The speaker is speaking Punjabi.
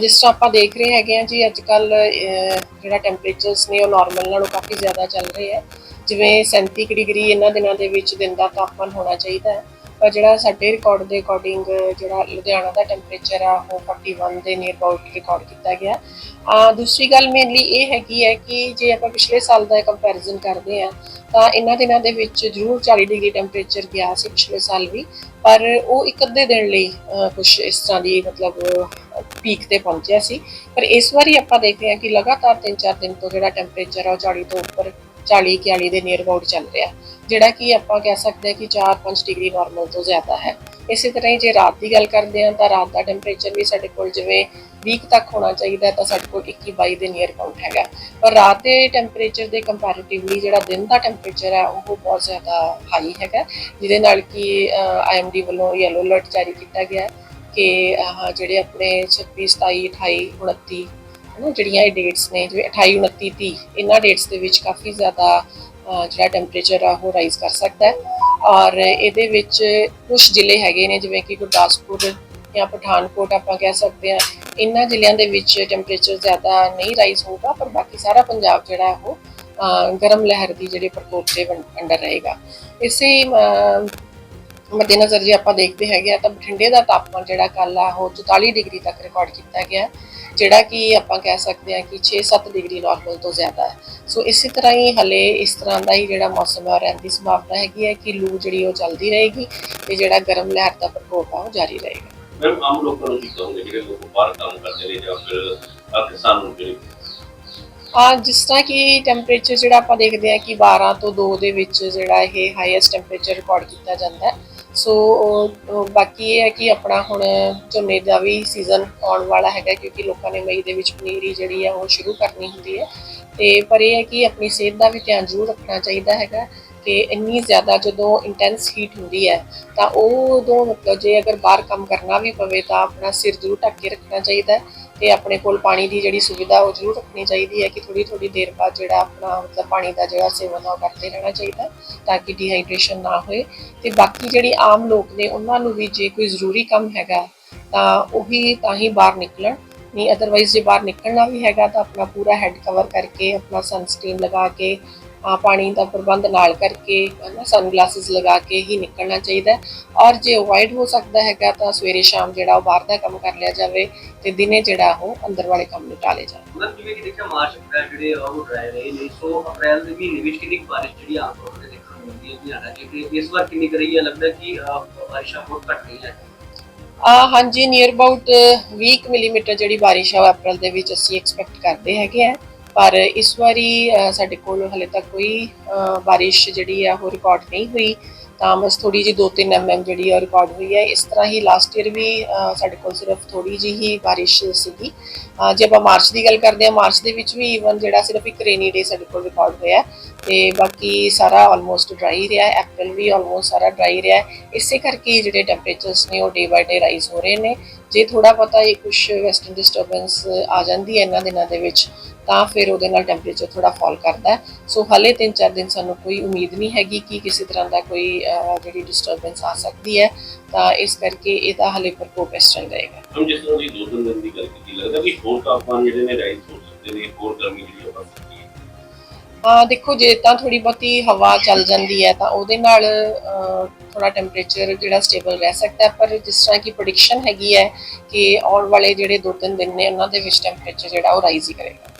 ਜਿਸ ਤਰ੍ਹਾਂ ਆਪਾਂ ਦੇਖ ਰਹੇ ਹੈਗੇ ਆ ਜੀ ਅੱਜ ਕੱਲ ਜਿਹੜਾ ਟੈਂਪਰੇਚਰਸ ਨੇ ਉਹ ਨਾਰਮਲ ਨਾਲੋਂ ਕਾਫੀ ਜ਼ਿਆਦਾ ਚੱਲ ਰਹੇ ਆ। ਜਿਵੇਂ 37 ਕੁ ਡਿਗਰੀ ਇਹਨਾਂ ਦਿਨਾਂ ਦੇ ਵਿੱਚ ਦਿਨ ਦਾ ਤਾਪਮਾਨ ਹੋਣਾ ਚਾਹੀਦਾ ਹੈ। ਪਰ ਜਿਹੜਾ ਸਾਡੇ ਰਿਕਾਰਡ ਦੇ ਅਕੋਰਡਿੰਗ ਜਿਹੜਾ ਲੁਧਿਆਣਾ ਦਾ ਟੈਂਪਰੇਚਰ ਆ, ਉਹ 41 ਦੇ ਨੀਅਰ ਅਬਾਊਟ ਰਿਕਾਰਡ ਕੀਤਾ ਗਿਆ। ਆ ਦੂਸਰੀ ਗੱਲ ਮੇਨਲੀ ਇਹ ਹੈਗੀ ਹੈ ਕਿ ਜੇ ਆਪਾਂ ਪਿਛਲੇ ਸਾਲ ਦਾ ਕੰਪੈਰੀਜ਼ਨ ਕਰਦੇ ਆ ਤਾਂ ਇਹਨਾਂ ਦਿਨਾਂ ਦੇ ਵਿੱਚ ਜ਼ਰੂਰ 40 ਡਿਗਰੀ ਟੈਂਪਰੇਚਰ ਗਿਆ ਸੀ ਪਿਛਲੇ ਸਾਲ ਵੀ, ਪਰ ਉਹ ਇੱਕ ਅੱਧੇ ਦਿਨ ਲਈ ਕੁਝ ਇਸ ਤਰ੍ਹਾਂ ਦੀ ਮਤਲਬ ਪੀਕ ਤੇ ਪਹੁੰਚਿਆ ਸੀ। ਪਰ ਇਸ ਵਾਰੀ ਆਪਾਂ ਦੇਖਦੇ ਹਾਂ ਕਿ ਲਗਾਤਾਰ 3-4 ਦਿਨ ਤੋਂ ਜਿਹੜਾ ਟੈਂਪਰੇਚਰ ਆ, ਉਹ 40 ਤੋਂ ਉੱਪਰ 40 41 ਦੇ ਨੀਅਰ ਅਬਾਊਟ ਚੱਲ ਰਿਹਾ। ਜਿਹੜਾ ਕਿ ਆਪਾਂ ਕਹਿ ਸਕਦੇ ਹਾਂ ਕਿ 4-5 ਡਿਗਰੀ ਨਾਰਮਲ ਤੋਂ ਜ਼ਿਆਦਾ ਹੈ। ਇਸੇ ਤਰ੍ਹਾਂ ਹੀ ਜੇ ਰਾਤ ਦੀ ਗੱਲ ਕਰਦੇ ਹਾਂ ਤਾਂ ਰਾਤ ਦਾ ਟੈਂਪਰੇਚਰ ਵੀ ਸਾਡੇ ਕੋਲ ਜਿਵੇਂ ਵੀਕ ਤੱਕ ਹੋਣਾ ਚਾਹੀਦਾ ਤਾਂ ਸਾਡੇ ਕੋਲ 21-22 ਦੇ ਨੀਅਰ ਅਬਾਊਟ ਹੈਗਾ। ਪਰ ਰਾਤ ਦੇ ਟੈਂਪਰੇਚਰ ਦੇ ਕੰਪੈਰੀਟਿਵਲੀ ਜਿਹੜਾ ਦਿਨ ਦਾ ਟੈਂਪਰੇਚਰ ਹੈ, ਉਹ ਬਹੁਤ ਜ਼ਿਆਦਾ ਹਾਈ ਹੈਗਾ। ਜਿਹਦੇ ਨਾਲ ਕਿ ਆਈਐਮਡੀ ਵੱਲੋਂ ਯੈਲੋ ਅਲਰਟ ਜਾਰੀ ਕੀਤਾ ਗਿਆ ਕਿ ਜਿਹੜੇ ਆਪਣੇ 26 27 28 29 ਹਨਾ ਜਿਹੜੀਆਂ ਇਹ ਡੇਟਸ ਨੇ, ਜਿਵੇਂ 28 29 30 ਇਹਨਾਂ ਡੇਟਸ ਦੇ ਵਿੱਚ ਕਾਫੀ ਜ਼ਿਆਦਾ ਜਿਹੜਾ ਟੈਂਪਰੇਚਰ ਆ, ਉਹ ਰਾਈਜ਼ ਕਰ ਸਕਦਾ ਹੈ। ਔਰ ਇਹਦੇ ਵਿੱਚ ਕੁਝ ਜ਼ਿਲ੍ਹੇ ਹੈਗੇ ਨੇ, ਜਿਵੇਂ ਕਿ ਗੁਰਦਾਸਪੁਰ ਜਾਂ ਪਠਾਨਕੋਟ ਆਪਾਂ ਕਹਿ ਸਕਦੇ ਹਾਂ, ਇਹਨਾਂ ਜ਼ਿਲ੍ਹਿਆਂ ਦੇ ਵਿੱਚ ਟੈਂਪਰੇਚਰ ਜ਼ਿਆਦਾ ਨਹੀਂ ਰਾਈਜ਼ ਹੋਊਗਾ, ਪਰ ਬਾਕੀ ਸਾਰਾ ਪੰਜਾਬ ਜਿਹੜਾ ਉਹ ਗਰਮ ਲਹਿਰ ਦੀ ਜਿਹੜੇ ਪ੍ਰਕੋਪ ਦੇ ਅੰਡਰ ਰਹੇਗਾ। ਇਸੇ ਮੱਦੇਨਜ਼ਰ ਜੇ ਆਪਾਂ ਦੇਖਦੇ ਹੈਗੇ ਆ ਤਾਂ ਬਠਿੰਡੇ ਦਾ ਤਾਪਮਾਨ ਜਿਹੜਾ ਕੱਲ ਆ ਉਹ 44 ਡਿਗਰੀ ਤੱਕ ਰਿਕਾਰਡ ਕੀਤਾ ਗਿਆ ਜਿਹੜਾ ਕਿ ਆਪਾਂ ਕਹਿ ਸਕਦੇ ਹਾਂ ਕਿ 6-7 ਡਿਗਰੀ ਨਾਰਮਲ ਤੋਂ ਜ਼ਿਆਦਾ ਹੈ। ਸੋ ਇਸੇ ਤਰ੍ਹਾਂ ਹੀ ਹਲੇ ਇਸ ਤਰ੍ਹਾਂ ਦਾ ਹੀ ਜਿਹੜਾ ਮੌਸਮ ਹੈ ਉਹ ਰਹਿਣ ਦੀ ਸੰਭਾਵਨਾ ਹੈਗੀ ਹੈ ਕਿ ਲੂ ਜਿਹੜੀ ਉਹ ਚੱਲਦੀ ਰਹੇਗੀ ਤੇ ਜਿਹੜਾ ਗਰਮ ਲਹਿਰ ਦਾ ਪ੍ਰਕੋਪ ਆ ਉਹ ਜਾਰੀ ਰਹੇਗਾ। ਮੈਮ ਆਮ ਲੋਕਾਂ ਨੂੰ ਕੀ ਕਹੋਗੇ ਜਿਹੜੇ ਲੋਕ ਬਾਹਰ ਕੰਮ ਕਰਦੇ ਨੇ ਜਾਂ ਫਿਰ ਕਿਸਾਨ ਨੂੰ ਜਿਹੜੇ ਆ ਜਿਸ ਤਰ੍ਹਾਂ ਕਿ ਟੈਂਪਰੇਚਰ ਜਿਹੜਾ ਆਪਾਂ ਦੇਖਦੇ ਹਾਂ ਕਿ 12 ਤੋਂ 2 ਦੇ ਵਿੱਚ ਜਿਹੜਾ ਇਹ ਹਾਈਐਸਟ ਟੈਂਪਰੇਚਰ ਰਿਕਾਰਡ ਕੀਤਾ ਜਾਂਦਾ ਹੈ ਸੋ ਬਾਕੀ ਇਹ ਹੈ ਕਿ ਆਪਣਾ ਹੁਣ ਝੋਨੇ ਦਾ ਵੀ ਸੀਜ਼ਨ ਆਉਣ ਵਾਲਾ ਹੈਗਾ ਕਿਉਂਕਿ ਲੋਕਾਂ ਨੇ ਮਈ ਦੇ ਵਿੱਚ ਪਨੀਰੀ ਜਿਹੜੀ ਆ, ਉਹ ਸ਼ੁਰੂ ਕਰਨੀ ਹੁੰਦੀ ਹੈ। ਤੇ ਪਰ ਇਹ ਹੈ ਕਿ ਆਪਣੀ ਸਿਹਤ ਦਾ ਵੀ ਧਿਆਨ ਜ਼ਰੂਰ ਰੱਖਣਾ ਚਾਹੀਦਾ ਹੈਗਾ ਕਿ ਇੰਨੀ ਜ਼ਿਆਦਾ ਜਦੋਂ ਇੰਟੈਂਸ ਹੀਟ ਹੁੰਦੀ ਹੈ, ਤਾਂ ਉਹ ਉਦੋਂ ਮਤਲਬ ਜੇ ਅਗਰ ਬਾਹਰ ਕੰਮ ਕਰਨਾ ਵੀ ਪਵੇ, ਤਾਂ ਆਪਣਾ ਸਿਰ ਜ਼ਰੂਰ ਢੱਕ ਕੇ ਰੱਖਣਾ ਚਾਹੀਦਾ ਤੇ ਆਪਣੇ ਕੋਲ ਪਾਣੀ ਦੀ ਜਿਹੜੀ ਸੁਵਿਧਾ ਉਹ ਜ਼ਰੂਰ ਰੱਖਣੀ ਚਾਹੀਦੀ ਹੈ ਕਿ ਥੋੜੀ ਥੋੜੀ ਦੇਰ ਬਾਅਦ ਜਿਹੜਾ ਆਪਣਾ ਮਤਲਬ ਪਾਣੀ ਦਾ ਜਿਹੜਾ ਸੇਵਨ ਆ ਉਹ ਕਰਦੇ ਰਹਿਣਾ ਚਾਹੀਦਾ ਤਾਂ ਕਿ ਡੀਹਾਈਡਰੇਸ਼ਨ ਨਾ ਹੋਏ। ਤੇ ਬਾਕੀ ਜਿਹੜੀ ਆਮ ਲੋਕ ਨੇ ਉਹਨਾਂ ਨੂੰ ਵੀ ਜੇ ਕੋਈ ਜ਼ਰੂਰੀ ਕੰਮ ਹੈਗਾ ਤਾਂ ਉਹੀ ਤਾਂ ਹੀ ਬਾਹਰ ਨਿਕਲਣ। ਨਹੀਂ ਅਦਰਵਾਈਜ਼ ਜੇ ਬਾਹਰ ਨਿਕਲਣਾ ਵੀ ਹੈਗਾ ਤਾਂ ਆਪਣਾ ਪੂਰਾ ਹੈੱਡ ਕਵਰ ਕਰਕੇ, ਆਪਣਾ ਸਨਸਕ੍ਰੀਨ ਲਗਾ ਕੇ ਆ ਪਾਣੀ ਦਾ ਪ੍ਰਬੰਧ ਨਾਲ ਕਰਕੇ ਨਾ ਸਨਗਲਾਸਸ ਲਗਾ ਕੇ ਹੀ ਨਿਕਲਣਾ ਚਾਹੀਦਾ ਹੈ। ਔਰ ਜੇ ਅਵੋਇਡ ਹੋ ਸਕਦਾ ਹੈਗਾ ਤਾਂ ਸਵੇਰੇ ਸ਼ਾਮ ਜਿਹੜਾ ਉਹ ਬਾਹਰ ਦਾ ਕੰਮ ਕਰ ਲਿਆ ਜਾਵੇ ਤੇ ਦਿਨੇ ਜਿਹੜਾ ਉਹ ਅੰਦਰ ਵਾਲੇ ਕੰਮ ਨਿਟਾਲੇ ਜਾਣ ਮਤਲਬ ਜਿਵੇਂ ਕਿ ਦੇਖਿਆ ਮਾਰਚ ਅਪ੍ਰੈਲ ਜਿਹੜੇ ਉਹ ਡਰਾਈ ਰਹੇ ਨੇ ਸੋ ਅਪ੍ਰੈਲ ਦੇ ਮਹੀਨੇ ਵਿੱਚ ਕਿੰਨੀ ਬਾਰਿਸ਼ ਜਿਹੜੀ ਆਮ ਤੌਰ ਤੇ ਦੇਖਣ ਨੂੰ ਮਿਲਦੀ ਹੈ ਹਰਿਆਣਾ ਤੇ ਇਸ ਵਾਰ ਕਿੰਨੀ ਕੁ ਰਹੀ ਹੈ? ਲੱਗਦਾ ਕਿ ਬਾਰਿਸ਼ਾਂ ਬਹੁਤ ਘੱਟ ਰਹੀਆਂ ਆ ਹਾਂਜੀ ਨੀਅਰ ਅਬਾਊਟ 20 ਮਿਲੀਮੀਟਰ ਜਿਹੜੀ ਬਾਰਿਸ਼ ਆ ਉਹ ਅਪ੍ਰੈਲ ਦੇ ਵਿੱਚ ਅਸੀਂ ਐਕਸਪੈਕਟ ਕਰਦੇ ਹੈਗੇ ਆ ਪਰ ਇਸ ਵਾਰੀ ਸਾਡੇ ਕੋਲ ਹਲੇ ਤੱਕ ਕੋਈ ਬਾਰਿਸ਼ ਜਿਹੜੀ ਆ ਉਹ ਰਿਕਾਰਡ ਨਹੀਂ ਹੋਈ। ਤਾਂ ਬਸ ਥੋੜੀ ਜੀ 2-3 ਐਮਐਮ ਜਿਹੜੀ ਆ ਰਿਕਾਰਡ ਹੋਈ ਹੈ। ਇਸ ਤਰ੍ਹਾਂ ਹੀ ਲਾਸਟ ਈਅਰ ਵੀ ਸਾਡੇ ਕੋਲ ਸਿਰਫ ਥੋੜੀ ਜੀ ਹੀ ਬਾਰਿਸ਼ ਸੀਗੀ। ਜੇ ਆਪਾਂ ਮਾਰਚ ਦੀ ਗੱਲ ਕਰਦੇ ਹਾਂ, ਮਾਰਚ ਦੇ ਵਿੱਚ ਵੀ ਈਵਨ ਜਿਹੜਾ ਸਿਰਫ ਇੱਕ ਰੇਨੀ ਡੇ ਸਾਡੇ ਕੋਲ ਰਿਕਾਰਡ ਹੋਇਆ। ਤੇ ਬਾਕੀ ਸਾਰਾ ਆਲਮੋਸਟ ਡਰਾਈ ਰਿਹਾ ਹੈ। ਵੀ ਆਲਮੋਸਟ ਸਾਰਾ ਡਰਾਈ ਰਿਹਾ ਇਸੇ ਕਰਕੇ ਜਿਹੜੇ ਟੈਂਪਰੇਚਰਸ ਨੇ ਉਹ ਡੇ ਬਾਈ ਡੇ ਰਾਈਜ਼ ਹੋ ਰਹੇ ਨੇ। ਜੇ ਥੋੜਾ ਪਤਾ ਇਹ ਕੁਝ ਵੈਸਟਰਨ ਡਿਸਟਰਬੈਂਸ ਆ ਜਾਂਦੀ ਹੈ ਇਹਨਾਂ ਦਿਨਾਂ ਦੇ ਵਿੱਚ ਤਾਂ ਫਿਰ ਉਹਦੇ ਨਾਲ ਟੈਂਪਰੇਚਰ ਥੋੜਾ ਫਾਲ ਕਰਦਾ ਹੈ। ਸੋ ਹਲੇ 3-4 ਦਿਨ ਸਾਨੂੰ ਕੋਈ ਉਮੀਦ ਨਹੀਂ ਹੈਗੀ ਕਿ ਕਿਸੇ ਤਰ੍ਹਾਂ ਦਾ ਕੋਈ ਜਿਹੜੀ ਡਿਸਟਰਬੈਂਸ ਆ ਸਕਦੀ ਹੈ। ਤਾਂ ਇਸ ਕਰਕੇ ਇਹਦਾ ਹਲੇ ਪ੍ਰਕੋਪ ਇਸ ਤਰ੍ਹਾਂ ਰਹੇਗਾ। ਹਮ ਜਿਸ ਤਰ੍ਹਾਂ ਦੀ ਦੋ ਤਿੰਨ ਦਿਨ ਦੀ ਗੱਲ ਕੀਤੀ ਲੱਗਦਾ ਕਿ ਹੋਰ ਤਾਪਮਾਨ ਜਿਹੜੇ ਨੇ ਰਾਈਜ਼ ਹੋ ਸਕਦੇ ਨੇ ਹੋਰ ਗਰਮੀ ਜਿਹੜੀ ਹੋ ਸਕਦੀ ਹੈ। ਹਾਂ ਦੇਖੋ ਜੇ ਤਾਂ ਥੋੜੀ ਬਹੁਤੀ ਹਵਾ ਚੱਲ ਜਾਂਦੀ ਹੈ ਤਾਂ ਉਹਦੇ ਨਾਲ ਥੋੜਾ ਟੈਂਪਰੇਚਰ ਜਿਹੜਾ ਸਟੇਬਲ ਰਹਿ ਸਕਦਾ ਹੈ, ਪਰ ਜਿਸ ਤਰ੍ਹਾਂ ਕਿ ਪ੍ਰੈਡਿਕਸ਼ਨ ਹੈਗੀ ਹੈ ਕਿ ਆਉਣ ਵਾਲੇ ਜਿਹੜੇ 2-3 ਦਿਨ ਨੇ, ਉਹਨਾਂ ਦੇ ਵਿੱਚ ਟੈਂਪਰੇਚਰ ਜਿਹੜਾ ਉਹ ਰਾਈਜ਼ ਹੀ ਕਰੇਗਾ।